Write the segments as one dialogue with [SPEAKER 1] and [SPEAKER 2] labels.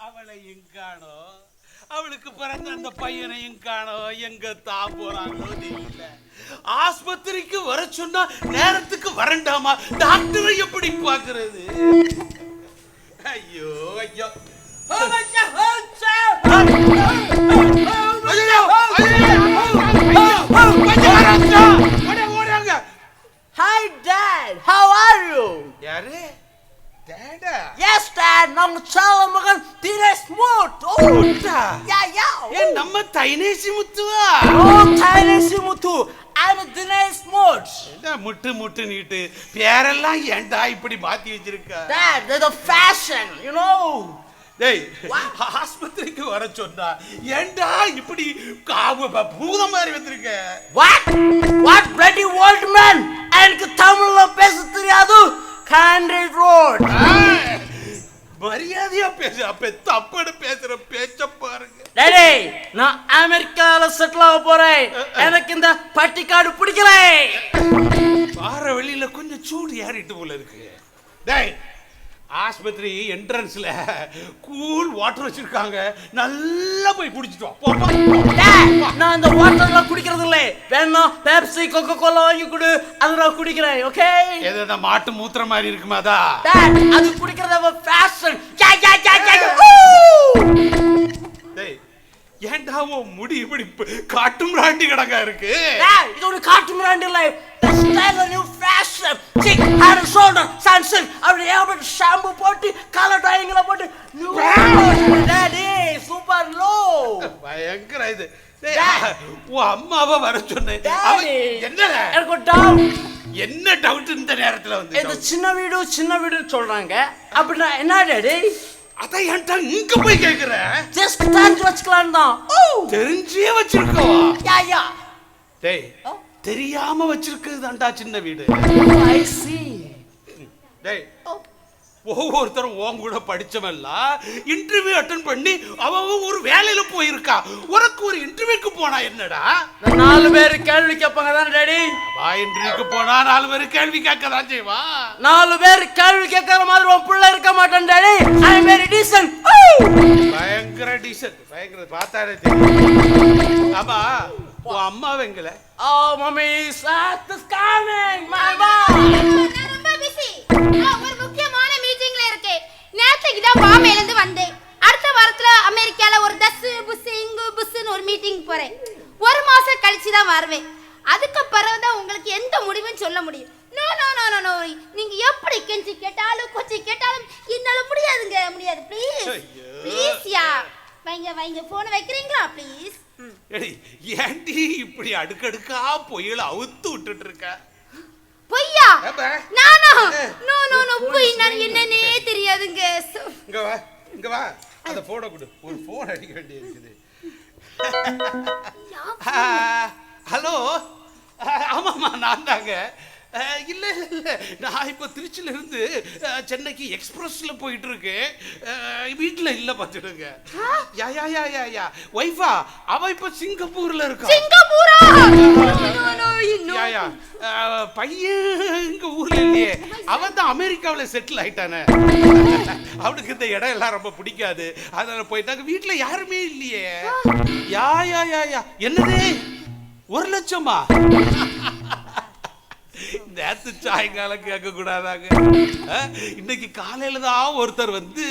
[SPEAKER 1] அவளையும் காணோம் அவளுக்கு பிறந்த அந்த பையனையும் காணோம் எங்க தான் போறாங்களோ தெரியல. ஆஸ்பத்திரிக்கு வர சொன்னா நேரத்துக்கு வரண்டாமா? டாக்டரை எப்படி பாக்குறது ஐயோ ஐயோ.
[SPEAKER 2] Dad. நாங்க சால மகன் தினேஷ் மூட். Oh,
[SPEAKER 1] முத்தா.
[SPEAKER 2] yeah, yeah.
[SPEAKER 1] ஏன் நம்ம தைனேசி முத்துவா
[SPEAKER 2] Oh, தினேஷ் முத்து. I'm தினேஷ் மூட்.
[SPEAKER 1] என்ன முட்டு முட்டு நீட்டு பேரெல்லாம் ஏன்டா இப்படி மாத்தி வச்சிருக்க
[SPEAKER 2] Dad, there's a fashion, you know.
[SPEAKER 1] டேய் ஆஸ்பத்திரிக்கு வர சொன்னா ஏன்டா இப்படி காவு பூதம் மாதிரி வச்சிருக்க
[SPEAKER 2] What? What bloody old man? எனக்கு தமிழ்ல பேச தெரியாது. Candy Road.
[SPEAKER 1] மரியாதையா பேசு. அப்ப தப்புன்னு பேசுற பேச்ச பாருங்க.
[SPEAKER 2] டேடி நான் அமெரிக்கால செட்டில் ஆக போறேன். எனக்கு இந்த பட்டிக்காடு பிடிக்கல.
[SPEAKER 1] வார வெளியில கொஞ்சம் சூடு ஏறிட்டு போல இருக்கு. டேய் ஆஸ்பத்திரி என்ட்ரன்ஸ்ல கூல் வாட்டர் வச்சிருக்காங்க. நல்லா போய் குடிச்சிட்டு வா. போ, போ, போ.
[SPEAKER 2] டேய், நான் இந்த வாட்டர்ல குடிக்கிறது இல்ல. வேணா பெப்சி கொக்கோ கோலா வாங்கி கொடு. அது நான் குடிக்கிறேன் ஓகே
[SPEAKER 1] எது இந்த மாட்டு மூத்திர மாதிரி இருக்குமாதா
[SPEAKER 2] அது? குடிக்கிறது ஃபேஷன்
[SPEAKER 1] டேய் ஏன்டா உன் முடி இப்படி ப- காட்டும் ராண்டி கிடக்கா இருக்கு?
[SPEAKER 2] இது ஒரு காட்டு மிராண்டி இல்ல. Style new fashion chic hair shoulder சன்சன் அப்படி ஏகப்பட்ட ஷாம்பு போட்டு கலர் டாயிங்ல போட்டு டாடி சூப்பர் லோ
[SPEAKER 1] பயங்கர இது. உன் அம்மாவை வர சொன்னேன். அவ-
[SPEAKER 2] டாடி
[SPEAKER 1] என்ன
[SPEAKER 2] எனக்கு ஒரு டவுட்
[SPEAKER 1] என்ன டவுட் இந்த நேரத்துல
[SPEAKER 2] இது
[SPEAKER 1] வந்து
[SPEAKER 2] சின்ன வீடு சின்ன வீடுன்னு சொல்றாங்க. அப்படின்னா என்ன டாடி
[SPEAKER 1] அதான் என்கிட்ட இங்க போய் கேக்குற?
[SPEAKER 2] ஜஸ்ட் தெரிஞ்சு வச்சுக்கலாம் தான். ஓ
[SPEAKER 1] தெரிஞ்சே வச்சிருக்கவா
[SPEAKER 2] யா யா.
[SPEAKER 1] டேய் தெரியாம வச்சிருக்கிறது தான்டா சின்ன வீடு.
[SPEAKER 2] ஐ சி
[SPEAKER 1] டேய் ஒவ்வொருத்தரும் உன் கூட படிச்சவன்லாம் இன்டர்வியூ அட்டன் பண்ணி அவன் ஒரு வேலையில போயிருக்கா. உனக்கு ஒரு இன்டர்வியூக்கு போனா என்னடா?
[SPEAKER 2] நாலு பேர் கேள்வி கேட்பாங்க தானே டாடி?
[SPEAKER 1] வா இன்டர்வியூக்கு போனா நாலு பேர் கேள்வி கேட்க தான் செய்வா.
[SPEAKER 2] நாலு பேர் கேள்வி கேட்கற மாதிரி உன் பிள்ளை இருக்க மாட்டேன் daddy. I am very decent
[SPEAKER 1] பயங்கர டீசன்ட் பயங்கர பார்த்தாலே தெரியும். ஆமா உன் அம்மா வெங்கல
[SPEAKER 2] ஓ மம்மி சாத் இஸ் கமிங் மை மாம்
[SPEAKER 3] தான் பாம்பேல இருந்து வந்தேன். அடுத்த வாரத்துல அமெரிக்கால ஒரு தஸ் புஸ் இங்கு புஸ்ன்னு ஒரு மீட்டிங் போறேன். ஒரு மாசம் கழிச்சு தான் வருவேன். அதுக்கு பிறகு தான் உங்களுக்கு எந்த முடிவும் சொல்ல முடியும். No no no no no நீங்க எப்படி கெஞ்சி கேட்டாலும் கொச்சி கேட்டாலும் என்னால முடியாதுங்க முடியாது. ப்ளீஸ். ப்ளீஸ் யா. வைங்க வைங்க. போன் வைக்கிறீங்களா ப்ளீஸ்
[SPEAKER 1] ஏன்டி இப்படி அடுக்கடுக்கா பொய்யில அவுத்து விட்டுட்டு இருக்க?
[SPEAKER 3] பொய்யா? நானா. நோ நோ நோ பொய். நான் என்னன்னே தெரியாதுங்க.
[SPEAKER 1] இங்க வா இங்க வா. அந்த போனை கொடு. ஒரு போன் அடிக்க வேண்டியது இருக்குது ஹலோ? ஆமாம்மா நான் தாங்க. இல்ல இல்ல நான் இப்போ திருச்சியில இருந்து அஹ், சென்னைக்கு எக்ஸ்பிரஸ்ல போயிட்டு இருக்கேன் வீட்ல இல்ல பார்த்துடுங்க யா யா யா யா யா. ஒய்ஃபா அவ இப்போ சிங்கப்பூர்ல இருக்கா?
[SPEAKER 3] சிங்கப்பூரா? No, no, no, no.
[SPEAKER 1] யா யா அஹ், பையன் இங்க ஊர்ல இல்லையே. அவன் தான் அமெரிக்காவுல செட்டில் ஆயிட்டானே. அவனுக்கு இந்த இடம் எல்லாம் ரொம்ப பிடிக்காது. அதனால போயிட்டாங்க வீட்ல யாருமே இல்லையே. யா யா யா யா. என்னது? ஒரு லட்சமா? நேத்து சாயங்காலம் கேட்க கூடாதாங்க அஹ், இன்னைக்கு காலையில தான் ஒருத்தர் வந்து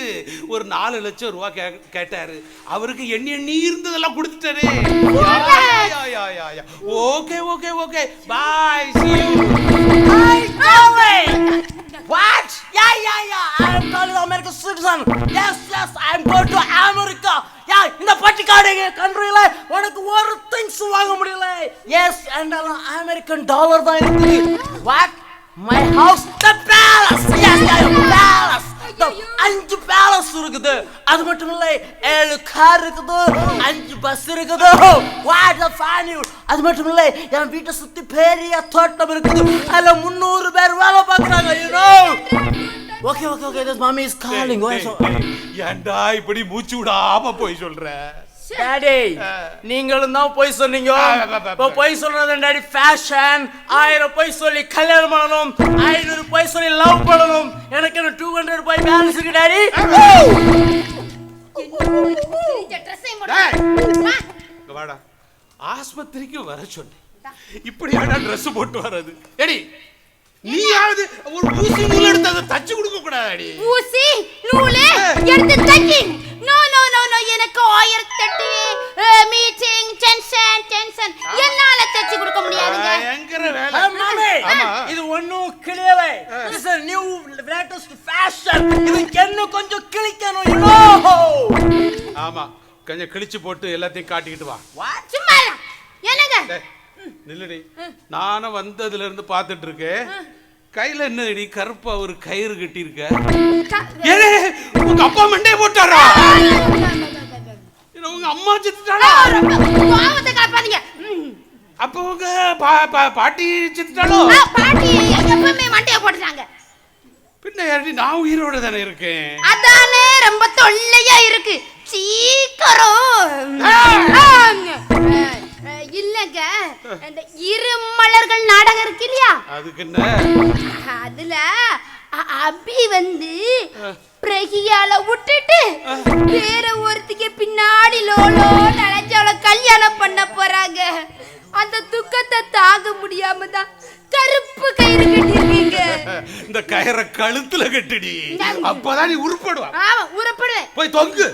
[SPEAKER 1] ஒரு நாலு லட்சம் ரூபா கே- கேட்டாரு அவருக்கு எண்ணி எண்ணி இருந்ததெல்லாம் கொடுத்துட்டாரு yeah, yeah, yeah, yeah. Okay okay okay bye
[SPEAKER 2] Hi, going. What? Yeah, yeah, yeah. I'm calling American citizen. Yes, yes. I'm going to America. Yeah, இந்த பட்டிக்காடு கண்ட்ரியில உனக்கு ஒரு திங்ஸ் வாங்க முடியல எஸ் அண்ட் அமெரிக்கன் டாலர் தான் இருக்குது what my house the palace is palace அஞ்சு palace இருக்குது. அது மட்டும் இல்லை ஏழு கார் இருக்குது அஞ்சு பஸ் இருக்குது. வாட் ஃபேன் அது மட்டும் இல்லை என் வீட்டை சுத்தி பெரிய தோட்டம் இருக்குது. அதுல முந்நூறு பேர் வேலை பார்க்குறாங்க you know okay okay okay மாமி இஸ் காலிங்
[SPEAKER 1] ஏன்டா இப்படி மூச்சு விடாம போய் சொல்ற?
[SPEAKER 2] Uh. நீங்களும் தான் போய் சொன்னீங்க. இப்போ போய் சொல்றது டாடி ஃபேஷன் ஆயிரம் போய் சொல்லி கல்யாணம் பண்ணணும். ஐநூறு போய் சொல்லி லவ் பண்ணணும். எனக்கு இன்னும் டூ ஹண்ட்ரட் போய் பேலன்ஸ் இருக்கு டாடி
[SPEAKER 1] ஆஸ்பத்திரிக்கு வர சொன்னேன். இப்படி ஆனா ட்ரெஸ் போட்டு வர்றது. எடி நீ யாவது ஒரு ஊசி நூல் எடுத்து அதை தச்சு கொடுக்க கூடாது
[SPEAKER 3] ஊசி நூல் எடுத்து தைக்கிங் நோ நோ எனக்கு ஆயிரத்தி எட்டு மீட்டிங் டென்ஷன் டென்ஷன் என்னால தச்சு கொடுக்க முடியாதுங்க.
[SPEAKER 1] வேலை.
[SPEAKER 2] இது ஒண்ணும் கிளியல is a new latest fashion. இது என்ன கொஞ்சம் கிழிக்கணும் you know.
[SPEAKER 1] ஆமா. கொஞ்சம் கிழிச்சு போட்டு எல்லாத்தையும் காட்டிக்கிட்டு வா.
[SPEAKER 2] What?
[SPEAKER 3] சும்மா. என்னங்க?
[SPEAKER 1] நில்லுடி. நானும் வந்ததுல இருந்து பார்த்துட்டு இருக்கேன். கையில என்னடி கருப்பா ஒரு கயிறு கட்டி இருக்க
[SPEAKER 3] க-
[SPEAKER 1] ஏலே உங்க அப்பா மண்டே போட்டாரா? உங்க அம்மா
[SPEAKER 3] ரொம்ப கோவத்தை கலப்பாதீங்க.
[SPEAKER 1] அப்ப உங்க பாட்டி செத்துட்டாளோ?
[SPEAKER 3] ஆ, பாட்டி எப்பவுமே மண்டைய போட்டுட்டாங்க.
[SPEAKER 1] பின்ன யாரடி நான் உயிரோட தானே இருக்கேன்.
[SPEAKER 3] அதானே ரொம்ப தொல்லையா இருக்கு. சீக்கிரம். இல்லங்க. இந்த இரு மலர்கள் நாடகம் இருக்கு இல்லையா
[SPEAKER 1] அதுக்கு என்ன?
[SPEAKER 3] அதுல அபி வந்து பிரகியால விட்டுட்டு வேற ஒருத்திக்கு பின்னாடி லோலோ நினைச்சு அவளை கல்யாணம் பண்ண போறாங்க. அந்த துக்கத்தை தாங்க முடியாம தான் கருப்பு கயிறு கட்டிருக்கீங்க
[SPEAKER 1] இந்த கயிறை கழுத்துல கட்டுடி. அப்பதான் நீ உருப்படுவா.
[SPEAKER 3] ஆமா உரப்படுவேன்.
[SPEAKER 1] போய் தொங்கு.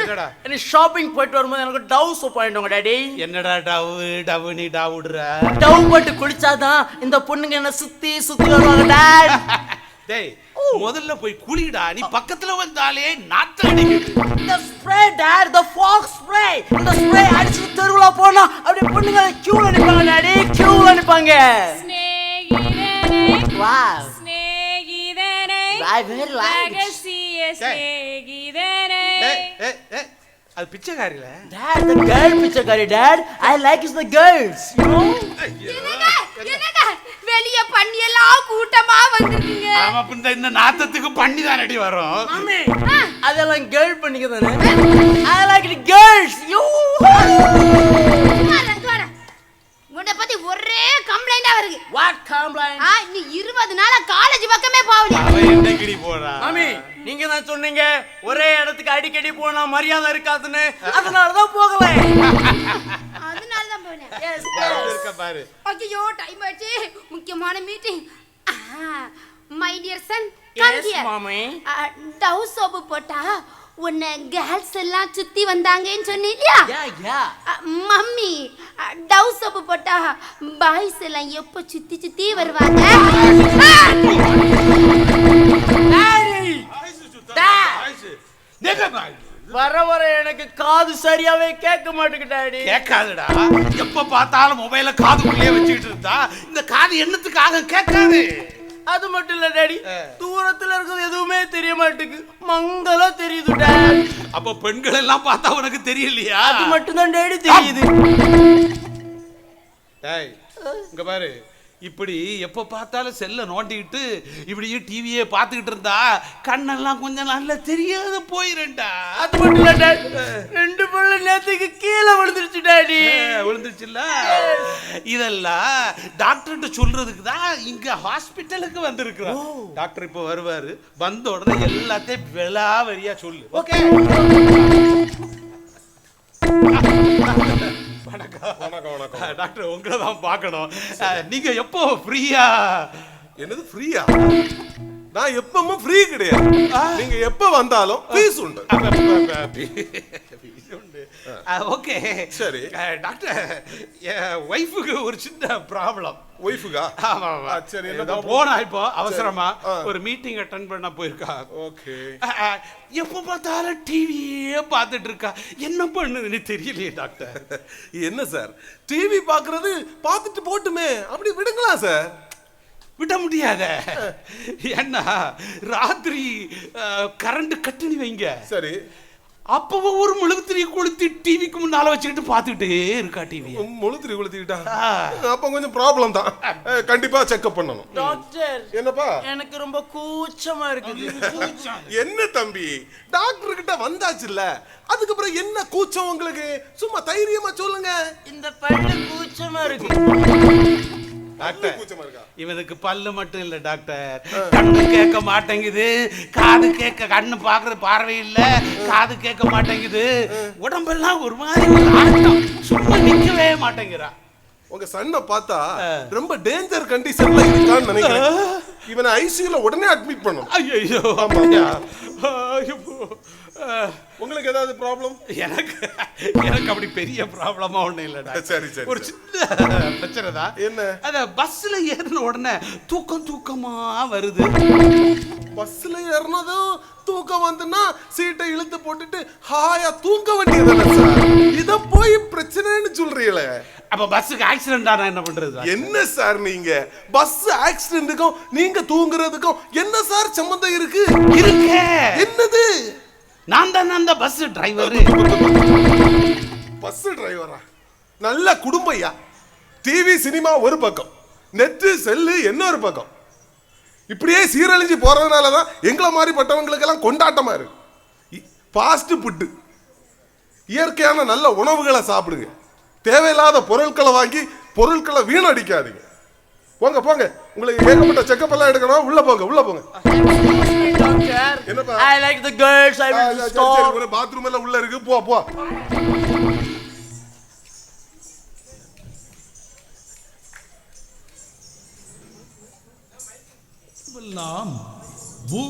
[SPEAKER 1] என்னடா?
[SPEAKER 2] நீ ஷாப்பிங் போயிட்டு வரும்போது எனக்கு டவ் சோப் வாங்கிட்டு டாடி.
[SPEAKER 1] என்னடா டவு? டவு நீ டாவுடுற
[SPEAKER 2] டவ் போட்டு குளிச்சாதான் இந்த பொண்ணுங்க என்ன சுத்தி சுத்தி வருவாங்க டாட்.
[SPEAKER 1] டேய் முதல்ல போய் குளிடா நீ பக்கத்துல வந்தாலே நாத்தம் அடிக்குது
[SPEAKER 2] ஸ்ப்ரே டார் தி ஃபாக்ஸ் ஸ்ப்ரே இந்த ஸ்ப்ரே அடிச்சு தெருவுல போனா அப்படி பொண்ணுங்க கியூல நிப்பாங்க டாடி கியூல நிப்பாங்க. வாவ் ஸ்நேகிதனே வாய் வேறு தி கேர்ள் பிச்சைக்காரி that I like is the girls you
[SPEAKER 3] know என்னடா வெளிய பண்ணி எல்லாம் கூட்டமா வந்திருக்கீங்க.
[SPEAKER 1] ஆமா இந்த இந்த நாத்தத்துக்கு பண்ணி தான் அடி வரும்
[SPEAKER 2] அதெல்லாம் girl பண்ணிக்க தானே? I like the girls, you.
[SPEAKER 3] சும்மா இரு, சும்மா இரு. உன்னை பத்தி ஒரே கம்ப்ளைண்டா வருது.
[SPEAKER 2] What complaint?
[SPEAKER 3] ஆ நீ இருபது நாளா காலேஜ் பக்கமே போகலையா.
[SPEAKER 1] அவன் என்ன கிடி போறான்
[SPEAKER 2] மாமி நீங்க தான் சொன்னீங்க ஒரே இடத்துக்கு அடிக்கடி போனா மரியாதை இருக்காதுன்னு. அதனால தான் போகல.
[SPEAKER 1] இருக்க பாரு.
[SPEAKER 3] ஐயோ டைம் ஆச்சு முக்கியமான meeting my dear son. Dove soap போட்டா உன்னை கேர்ள்ஸ் எல்லாம் சுத்தி வந்தாங்கன்னு சொன்னீ இல்லையா
[SPEAKER 2] Yeah, yeah.
[SPEAKER 3] அ, மம்மி டவ் சோப்பு போட்டா பாய்ஸ் எல்லாம் எப்போ சுத்தி சுத்தி வருவாங்க.
[SPEAKER 2] வர வர எனக்கு காது சரியாவே கேட்க மாட்டேங்குது டாடி
[SPEAKER 1] கேட்காதுடா. எப்ப பார்த்தாலும் மொபைல காதுக்குள்ளே வச்சுக்கிட்டு இருந்தா இந்த காது என்னத்துக்காக கேட்காது?
[SPEAKER 2] அது மட்டும் இல்ல டாடி. தூரத்துல இருக்கிறது எதுவுமே தெரிய மாட்டேங்குது. மங்களா தெரியுது
[SPEAKER 1] அப்ப பெண்கள் எல்லாம் பார்த்தா உனக்கு தெரியலையா?
[SPEAKER 2] அது மட்டும் தான் டாடி தெரியுது.
[SPEAKER 1] டேய் இங்க பாரு. இப்படி எப்ப பார்த்தாலும் செல்ல நோண்டிக்கிட்டு இப்படியே டிவியே பார்த்துக்கிட்டு இருந்தா கண்ணெல்லாம் கொஞ்சம் நல்லா தெரியாத போயிருண்டா
[SPEAKER 2] அது மட்டும் இல்ல டாடி ரெண்டு பல்லு நேத்துக்கு கீழே விழுந்துருச்சு டாடி.
[SPEAKER 1] விழுந்துச்சுல்ல இதெல்லாம் டாக்டர்கிட்ட சொல்றதுக்கு தான் இங்க ஹாஸ்பிட்டலுக்கு வந்திருக்கிறோம். டாக்டர் இப்போ வருவாரு. வந்த உடனே எல்லாத்தையும் விலாவரியா சொல்லு. ஓகே. டாக்டர் உங்களை தான் பார்க்கணும் நீங்க எப்போ ஃப்ரீயா
[SPEAKER 4] என்னது ஃப்ரீயா நான் எப்பவும் ஃப்ரீ கிடையாது. நீங்க எப்ப வந்தாலும் ஃபீஸ் உண்டு.
[SPEAKER 1] ஓகே.
[SPEAKER 4] சரி.
[SPEAKER 1] டாக்டர் என் ஒய்ஃபுக்கு ஒரு சின்ன ப்ராப்ளம்.
[SPEAKER 4] ஒய்ஃபுகா
[SPEAKER 1] ஆமா ஆமா
[SPEAKER 4] சரி?
[SPEAKER 1] போனா இப்போ அவசரமா. ஒரு மீட்டிங் அட்டன் பண்ண போயிருக்கா.
[SPEAKER 4] ஓகே.
[SPEAKER 1] எப்ப பார்த்தாலும் டிவியே பார்த்துட்டு இருக்கா என்ன பண்ணுதுன்னு தெரியலையே டாக்டர்.
[SPEAKER 4] என்ன சார்? டிவி பாக்குறது பார்த்துட்டு போட்டுமே. அப்படி விடுங்களா சார்?
[SPEAKER 1] விட முடியாத. ஏன்னா ராத்திரி கரண்ட் கட்டினி வைங்க.
[SPEAKER 4] சரி.
[SPEAKER 1] அப்பவும் ஒரு மெழுகுத்திரி கொளுத்தி டிவிக்கு முன்னால வச்சுக்கிட்டு பார்த்துக்கிட்டே இருக்கா டிவி
[SPEAKER 4] முழுத்திரி கொளுத்திக்கிட்டா. அப்ப கொஞ்சம் ப்ராப்ளம் தான். கண்டிப்பா செக்அப் பண்ணணும்.
[SPEAKER 2] டாக்டர்
[SPEAKER 4] என்னப்பா?
[SPEAKER 2] எனக்கு ரொம்ப கூச்சமா இருக்குது.
[SPEAKER 4] என்ன தம்பி? டாக்டர் கிட்ட வந்தாச்சுல்ல. அதுக்கப்புறம் என்ன கூச்சம் உங்களுக்கு? சும்மா தைரியமா சொல்லுங்க.
[SPEAKER 2] இந்த பல்லு கூச்சமா இருக்கு.
[SPEAKER 4] டாக்டர்.
[SPEAKER 1] இவனுக்கு பல்லு மட்டும் இல்ல டாக்டர். கண்ணு கேட்க மாட்டேங்குது. காது கேட்க கண்ணு பாக்குறது பார்வை இல்ல. காது கேட்க மாட்டேங்குது. உடம்பெல்லாம் ஒரு மாதிரி சும்மா நிக்கவே மாட்டேங்கிறான்
[SPEAKER 4] உங்க சன்னை பார்த்தா ரொம்ப டேஞ்சர் கண்டிஷன்ல இருக்கான்னு நினைக்கிறேன். இவனை ஐசியூல உடனே அட்மிட் பண்ணும்
[SPEAKER 1] ஐயோ. அஹ்,
[SPEAKER 4] உங்களுக்கு ஏதாவது ப்ராப்ளம்
[SPEAKER 1] எனக்கு எனக்கு அப்படி பெரிய ப்ராப்ளமா ஒண்ணும் இல்லடா.
[SPEAKER 4] சரி, சரி,
[SPEAKER 1] ஒரு. சின்ன பிரச்சனை தான்.
[SPEAKER 4] என்ன?
[SPEAKER 1] அத பஸ்ல ஏறின உடனே தூக்கம் தூக்கமா வருது.
[SPEAKER 4] பஸ்ல ஏறினதும் தூக்கம் வந்துன்னா சீட்டை இழுத்து போட்டுட்டு ஹாயா தூங்க வேண்டியதானே சார். இத போய் பிரச்சனைன்னு சொல்றீங்களே.
[SPEAKER 1] அப்ப பஸ்ஸுக்கு ஆக்சிடென்ட் ஆனா என்ன பண்றது
[SPEAKER 4] என்ன சார் நீங்க? பஸ் ஆக்சிடென்ட்டுக்கும் நீங்க தூங்குறதுக்கும் என்ன சார் சம்பந்தம் இருக்கு?
[SPEAKER 1] இருக்கே.
[SPEAKER 4] என்னது?
[SPEAKER 1] நான் தான் அந்த பஸ் டிரைவர்
[SPEAKER 4] பஸ் டிரைவரா நல்ல குடும்பையா டிவி சினிமா ஒரு பக்கம். நெட்டு செல்லு இன்னொரு பக்கம்? இப்படியே சீரழிஞ்சு போறதுனால தான் எங்களை மாதிரி பட்டவங்களுக்கெல்லாம் கொண்டாட்டமா இருக்கு. ஃபாஸ்ட் ஃபுட்டு இயற்கையான நல்ல உணவுகளை சாப்பிடுங்க. தேவையில்லாத பொருட்களை வாங்கி பொருட்களை வீணடிக்காதீங்க. போங்க போங்க. உங்களுக்கு ஏகப்பட்ட செக்கப் எல்லாம் எடுக்கணும். உள்ள போங்க உள்ள போங்க. என்னப்பா? பாத்ரூம் எல்லாம் உள்ள இருக்கு. போ போ.
[SPEAKER 5] எல்லாம் பூ